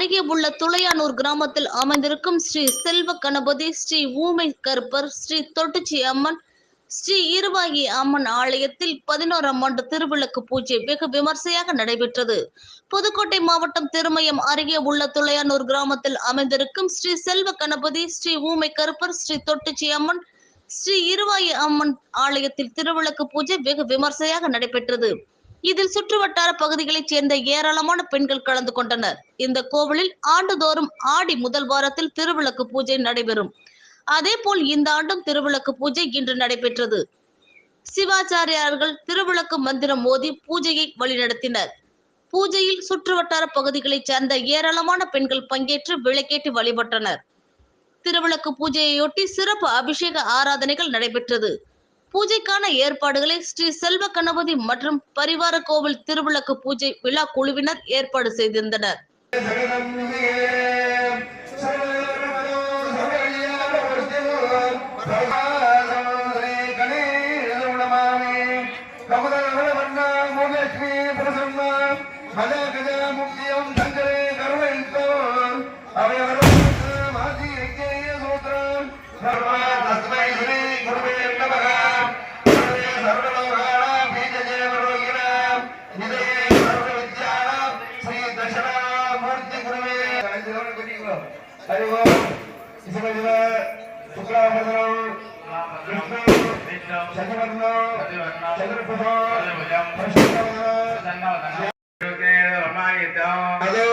அருகே உள்ள துளையானூர் கிராமத்தில் அமைந்திருக்கும் ஸ்ரீ செல்வ கணபதி ஸ்ரீ ஊமை கருப்பர் ஸ்ரீ தொட்டுச்சி அம்மன் ஸ்ரீ இருவாகி அம்மன் ஆலயத்தில் பதினோராம் ஆண்டு திருவிளக்கு பூஜை வெகு விமர்சையாக நடைபெற்றது. புதுக்கோட்டை மாவட்டம் திருமயம் அருகே உள்ள துளையானூர் கிராமத்தில் அமைந்திருக்கும் ஸ்ரீ செல்வ கணபதி ஸ்ரீ ஊமை கருப்பர் ஸ்ரீ தொட்டுச்சி அம்மன் ஸ்ரீ இருவாயி அம்மன் ஆலயத்தில் திருவிளக்கு பூஜை வெகு விமர்சையாக நடைபெற்றது. இதில் சுற்றுவட்டார பகுதிகளைச் சேர்ந்த ஏராளமான பெண்கள் கலந்து கொண்டனர். இந்த கோவிலில் ஆண்டுதோறும் ஆடி முதல் வாரத்தில் திருவிளக்கு பூஜை நடைபெறும். அதேபோல் இந்த ஆண்டும் திருவிளக்கு பூஜை இன்று நடைபெற்றது. சிவாச்சாரியார்கள் திருவிளக்கு மந்திரம் மோதி பூஜையை வழிநடத்தினர். பூஜையில் சுற்றுவட்டார பகுதிகளைச் சேர்ந்த ஏராளமான பெண்கள் பங்கேற்று விளக்கேற்றி வழிபட்டனர். திருவிளக்கு பூஜையையொட்டி சிறப்பு அபிஷேக ஆராதனைகள் நடைபெற்றது. பூஜைக்கான ஏற்பாடுகளை ஸ்ரீ செல்வ கணபதி மற்றும் பரிவார கோவில் திருவிளக்கு பூஜை விழா குழுவினர் ஏற்பாடு செய்திருந்தனர். हरि ओम इसमें जो है शुक्ला भद्रो विष्णु चतुर्भद्रो चतुर्भद्रो परशुरामो योगे रमायितं हेलो